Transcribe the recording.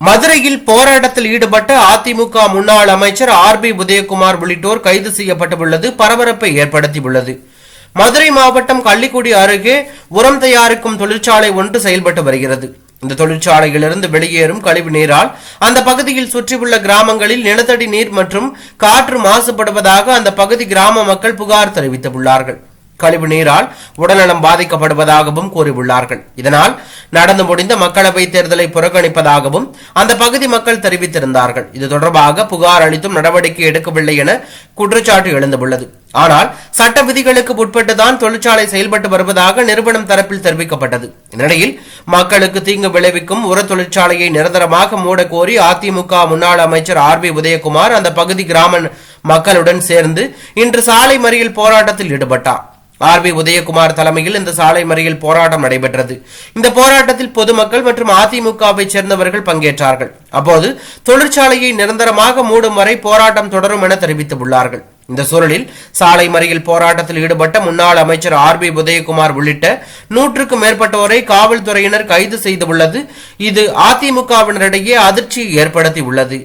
மதுரையில் போராட்டத்தில் ஈடுபட்ட அதிமுக முன்னாள் அமைச்சர் ஆர் பி உதயகுமார் உள்ளிட்டோர் கைது செய்யப்பட்டுள்ளது பரபரப்பை ஏற்படுத்தியுள்ளது. மதுரை மாவட்டம் கள்ளிக்குடி அருகே உரம் தயாரிக்கும் தொழிற்சாலை ஒன்று செயல்பட்டு வருகிறது. இந்த தொழிற்சாலையிலிருந்து வெளியேறும் கழிவு நீரால் அந்த பகுதியில் சுற்றியுள்ள கிராமங்களில் நிலத்தடி நீர் மற்றும் காற்று மாசுபடுவதாக அந்த பகுதி கிராம மக்கள் புகார் தெரிவித்துள்ளார்கள். கழிவு நீரால் உடல்நலம் பாதிக்கப்படுவதாகவும் கூறியுள்ளார்கள். இதனால் நடந்து முடிந்த மக்களவைத் தேர்தலை புறக்கணிப்பதாகவும் அந்த பகுதி மக்கள் தெரிவித்திருந்தார்கள். இது தொடர்பாக புகார் அளித்தும் நடவடிக்கை எடுக்கவில்லை என குற்றச்சாட்டு எழுந்துள்ளது. ஆனால் சட்ட விதிகளுக்கு உட்பட்டுதான் தொழிற்சாலை செயல்பட்டு வருவதாக நிறுவனம் தரப்பில் தெரிவிக்கப்பட்டது. இந்நிலையில் மக்களுக்கு தீங்கு விளைவிக்கும் உர தொழிற்சாலையை நிரந்தரமாக மூட கோரி அதிமுக முன்னாள் அமைச்சர் ஆர் பி உதயகுமார் அந்த பகுதி கிராம மக்களுடன் சேர்ந்து இன்று சாலை மறியல் போராட்டத்தில் ஈடுபட்டார். ஆர் பி உதயகுமார் தலைமையில் இந்த சாலை மறியல் போராட்டம் நடைபெற்றது. இந்த போராட்டத்தில் பொதுமக்கள் மற்றும் அதிமுகவை சேர்ந்தவர்கள் பங்கேற்றார்கள். அப்போது தொழிற்சாலையை நிரந்தரமாக மூடும் வரை போராட்டம் தொடரும் என தெரிவித்துள்ளார்கள் இந்த சூழலில் சாலை மறியல் போராட்டத்தில் ஈடுபட்ட முன்னாள் அமைச்சர் ஆர் பி உதயகுமார் உள்ளிட்ட நூற்றுக்கும் மேற்பட்டோரை காவல்துறையினர் கைது செய்துள்ளது இது அதிமுகவினரிடையே அதிர்ச்சியை ஏற்படுத்தியுள்ளது.